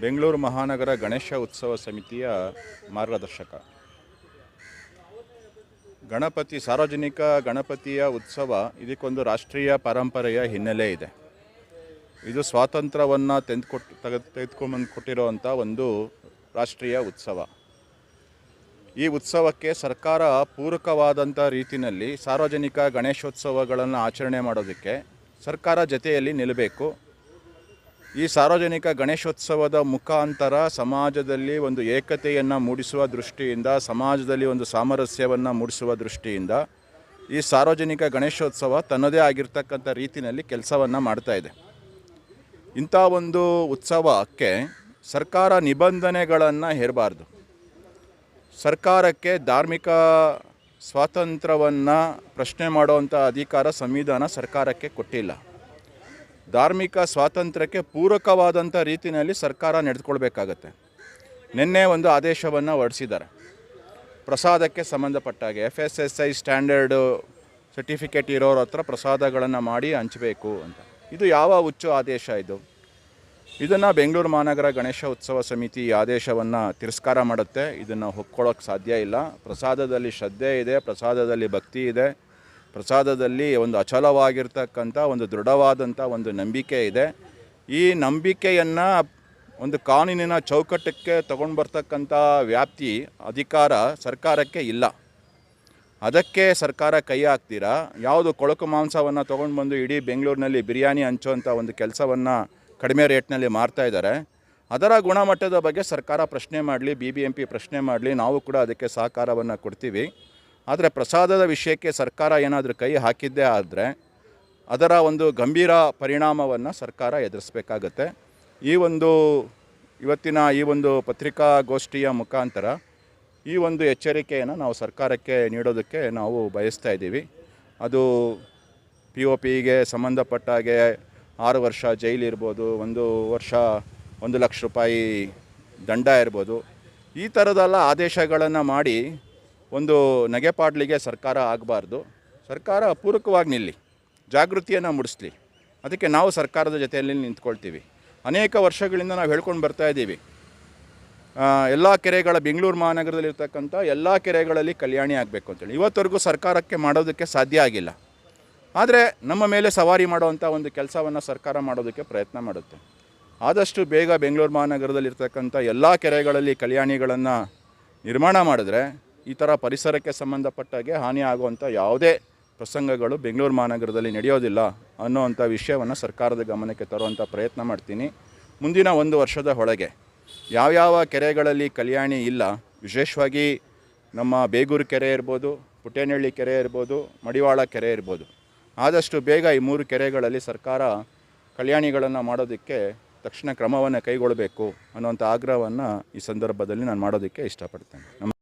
ಬೆಂಗಳೂರು ಮಹಾನಗರ ಗಣೇಶ ಉತ್ಸವ ಸಮಿತಿಯ ಮಾರ್ಗದರ್ಶಕ. ಗಣಪತಿ, ಸಾರ್ವಜನಿಕ ಗಣಪತಿಯ ಉತ್ಸವ ಇದಕ್ಕೊಂದು ರಾಷ್ಟ್ರೀಯ ಪರಂಪರೆಯ ಹಿನ್ನೆಲೆ ಇದೆ. ಇದು ಸ್ವಾತಂತ್ರ್ಯವನ್ನು ತೆಗೆದುಕೊಟ್ಟು ತೆಗೆ ತೆಗೆದುಕೊಂಬಂದು ಕೊಟ್ಟಿರುವಂಥ ಒಂದು ರಾಷ್ಟ್ರೀಯ ಉತ್ಸವ. ಈ ಉತ್ಸವಕ್ಕೆ ಸರ್ಕಾರ ಪೂರಕವಾದಂಥ ರೀತಿಯಲ್ಲಿ ಸಾರ್ವಜನಿಕ ಗಣೇಶೋತ್ಸವಗಳನ್ನು ಆಚರಣೆ ಮಾಡೋದಕ್ಕೆ ಸರ್ಕಾರ ಜೊತೆಯಲ್ಲಿ ನಿಲ್ಲಬೇಕು ಈ ಸಾರ್ವಜನಿಕ ಗಣೇಶೋತ್ಸವದ ಮುಖಾಂತರ ಸಮಾಜದಲ್ಲಿ ಒಂದು ಏಕತೆಯನ್ನು ಮೂಡಿಸುವ ದೃಷ್ಟಿಯಿಂದ, ಸಮಾಜದಲ್ಲಿ ಒಂದು ಸಾಮರಸ್ಯವನ್ನು ಮೂಡಿಸುವ ದೃಷ್ಟಿಯಿಂದ ಈ ಸಾರ್ವಜನಿಕ ಗಣೇಶೋತ್ಸವ ತನ್ನದೇ ಆಗಿರ್ತಕ್ಕಂಥ ರೀತಿಯಲ್ಲಿ ಕೆಲಸವನ್ನು ಮಾಡ್ತಾ ಇದೆ. ಇಂಥ ಒಂದು ಉತ್ಸವಕ್ಕೆ ಸರ್ಕಾರ ನಿಬಂಧನೆಗಳನ್ನು ಹೇರಬಾರ್ದು. ಸರ್ಕಾರಕ್ಕೆ ಧಾರ್ಮಿಕ ಸ್ವಾತಂತ್ರ್ಯವನ್ನು ಪ್ರಶ್ನೆ ಮಾಡುವಂಥ ಅಧಿಕಾರ ಸಂವಿಧಾನ ಸರ್ಕಾರಕ್ಕೆ ಕೊಟ್ಟಿಲ್ಲ. ಧಾರ್ಮಿಕ ಸ್ವಾತಂತ್ರ್ಯಕ್ಕೆ ಪೂರಕವಾದಂಥ ರೀತಿಯಲ್ಲಿ ಸರ್ಕಾರ ನಡೆದುಕೊಳ್ಬೇಕಾಗತ್ತೆ. ನಿನ್ನೆ ಒಂದು ಆದೇಶವನ್ನು ಹೊರಡಿಸಿದ್ದಾರೆ. ಪ್ರಸಾದಕ್ಕೆ ಸಂಬಂಧಪಟ್ಟಾಗೆ F S S I standard certificate ಇರೋರ ಹತ್ರ ಪ್ರಸಾದಗಳನ್ನು ಮಾಡಿ ಹಂಚಬೇಕು ಅಂತ. ಇದು ಯಾವ ಹುಚ್ಚು ಆದೇಶ ಇದು? ಇದನ್ನು ಬೆಂಗಳೂರು ಮಹಾನಗರ ಗಣೇಶ ಉತ್ಸವ ಸಮಿತಿ ಈ ಆದೇಶವನ್ನು ತಿರಸ್ಕಾರ ಮಾಡುತ್ತೆ. ಇದನ್ನು ಹೊಕ್ಕೊಳ್ಳೋಕ್ಕೆ ಸಾಧ್ಯ ಇಲ್ಲ. ಪ್ರಸಾದದಲ್ಲಿ ಶ್ರದ್ಧೆ ಇದೆ, ಪ್ರಸಾದದಲ್ಲಿ ಭಕ್ತಿ ಇದೆ. ಪ್ರಸಾದದಲ್ಲಿ ಒಂದು ಅಚಲವಾಗಿರ್ತಕ್ಕಂಥ, ಒಂದು ದೃಢವಾದಂಥ ಒಂದು ನಂಬಿಕೆ ಇದೆ. ಈ ನಂಬಿಕೆಯನ್ನು ಒಂದು ಕಾನೂನಿನ ಚೌಕಟ್ಟಕ್ಕೆ ತಗೊಂಡು ಬರ್ತಕ್ಕಂಥ ವ್ಯಾಪ್ತಿ ಅಧಿಕಾರ ಸರ್ಕಾರಕ್ಕೆ ಇಲ್ಲ. ಅದಕ್ಕೆ ಸರ್ಕಾರ ಕೈ ಹಾಕ್ತೀರಾ? ಯಾವುದು ಕೊಳಕು ಮಾಂಸವನ್ನು ತೊಗೊಂಡು ಬಂದು ಇಡೀ ಬೆಂಗಳೂರಿನಲ್ಲಿ ಬಿರಿಯಾನಿ ಹಂಚುವಂಥ ಒಂದು ಕೆಲಸವನ್ನು ಕಡಿಮೆ ರೇಟ್ನಲ್ಲಿ ಮಾರ್ತಾ ಇದ್ದಾರೆ. ಅದರ ಗುಣಮಟ್ಟದ ಬಗ್ಗೆ ಸರ್ಕಾರ ಪ್ರಶ್ನೆ ಮಾಡಲಿ, ಬಿ ಬಿ ಎಂ ಪ್ರಶ್ನೆ ಮಾಡಲಿ, ನಾವು ಕೂಡ ಅದಕ್ಕೆ ಸಹಕಾರವನ್ನು ಕೊಡ್ತೀವಿ. ಆದರೆ ಪ್ರಸಾದದ ವಿಷಯಕ್ಕೆ ಸರ್ಕಾರ ಏನಾದರೂ ಕೈ ಹಾಕಿದ್ದೇ ಆದರೆ ಅದರ ಒಂದು ಗಂಭೀರ ಪರಿಣಾಮವನ್ನು ಸರ್ಕಾರ ಎದುರಿಸಬೇಕಾಗತ್ತೆ. ಈ ಒಂದು ಇವತ್ತಿನ ಈ ಒಂದು ಪತ್ರಿಕಾಗೋಷ್ಠಿಯ ಮುಖಾಂತರ ಈ ಒಂದು ಎಚ್ಚರಿಕೆಯನ್ನು ನಾವು ಸರ್ಕಾರಕ್ಕೆ ನೀಡೋದಕ್ಕೆ ನಾವು ಬಯಸ್ತಾ ಇದ್ದೀವಿ. ಅದು ಪಿ ಒ ಪಿಗೆ ಸಂಬಂಧಪಟ್ಟಾಗೆ ಆರು ವರ್ಷ ಜೈಲಿರ್ಬೋದು ಒಂದು ವರ್ಷ ಒಂದು ಲಕ್ಷ ರೂಪಾಯಿ ದಂಡ ಇರ್ಬೋದು, ಈ ಥರದೆಲ್ಲ ಆದೇಶಗಳನ್ನು ಮಾಡಿ ಒಂದು ನಗೆಪಾಡ್ಲಿಗೆ ಸರ್ಕಾರ ಆಗಬಾರ್ದು. ಸರ್ಕಾರ ಪೂರಕವಾಗಿ ನಿಲ್ಲಿ. ಜಾಗೃತಿಯನ್ನು ಮೂಡಿಸ್ಲಿ. ಅದಕ್ಕೆ ನಾವು ಸರ್ಕಾರದ ಜೊತೆಯಲ್ಲಿ ನಿಂತ್ಕೊಳ್ತೀವಿ. ಅನೇಕ ವರ್ಷಗಳಿಂದ ನಾವು ಹೇಳ್ಕೊಂಡು ಬರ್ತಾ ಇದ್ದೀವಿ. ಎಲ್ಲ ಕೆರೆಗಳ ಬೆಂಗಳೂರು ಮಹಾನಗರದಲ್ಲಿರ್ತಕ್ಕಂಥ ಎಲ್ಲ ಕೆರೆಗಳಲ್ಲಿ ಕಲ್ಯಾಣಿ ಆಗಬೇಕು ಅಂತೇಳಿ. ಇವತ್ತವರೆಗೂ ಸರ್ಕಾರಕ್ಕೆ ಮಾಡೋದಕ್ಕೆ ಸಾಧ್ಯ ಆಗಿಲ್ಲ. ಆದರೆ ನಮ್ಮ ಮೇಲೆ ಸವಾರಿ ಮಾಡುವಂಥ ಒಂದು ಕೆಲಸವನ್ನು ಸರ್ಕಾರ ಮಾಡೋದಕ್ಕೆ ಪ್ರಯತ್ನ ಮಾಡುತ್ತೆ. ಆದಷ್ಟು ಬೇಗ ಬೆಂಗಳೂರು ಮಹಾನಗರದಲ್ಲಿರ್ತಕ್ಕಂಥ ಎಲ್ಲ ಕೆರೆಗಳಲ್ಲಿ ಕಲ್ಯಾಣಿಗಳನ್ನು ನಿರ್ಮಾಣ ಮಾಡಿದ್ರೆ ಈ ಥರ ಪರಿಸರಕ್ಕೆ ಸಂಬಂಧಪಟ್ಟಾಗೆ ಹಾನಿ ಆಗುವಂಥ ಯಾವುದೇ ಪ್ರಸಂಗಗಳು ಬೆಂಗಳೂರು ಮಹಾನಗರದಲ್ಲಿ ನಡೆಯೋದಿಲ್ಲ ಅನ್ನೋವಂಥ ವಿಷಯವನ್ನು ಸರ್ಕಾರದ ಗಮನಕ್ಕೆ ತರುವಂಥ ಪ್ರಯತ್ನ ಮಾಡ್ತೀನಿ. ಮುಂದಿನ ಒಂದು ವರ್ಷದ ಒಳಗೆ ಯಾವ್ಯಾವ ಕೆರೆಗಳಲ್ಲಿ ಕಲ್ಯಾಣಿ ಇಲ್ಲ, ವಿಶೇಷವಾಗಿ ನಮ್ಮ ಬೇಗೂರು ಕೆರೆ ಇರ್ಬೋದು, ಪುಟ್ಟೇನಹಳ್ಳಿ ಕೆರೆ ಇರ್ಬೋದು, ಮಡಿವಾಳ ಕೆರೆ ಇರ್ಬೋದು, ಆದಷ್ಟು ಬೇಗ ಈ ಮೂರು ಕೆರೆಗಳಲ್ಲಿ ಸರ್ಕಾರ ಕಲ್ಯಾಣಿಗಳನ್ನು ಮಾಡೋದಕ್ಕೆ ತಕ್ಷಣ ಕ್ರಮವನ್ನು ಕೈಗೊಳ್ಳಬೇಕು ಅನ್ನೋಂಥ ಆಗ್ರಹವನ್ನು ಈ ಸಂದರ್ಭದಲ್ಲಿ ನಾನು ಮಾಡೋದಕ್ಕೆ ಇಷ್ಟಪಡ್ತೇನೆ.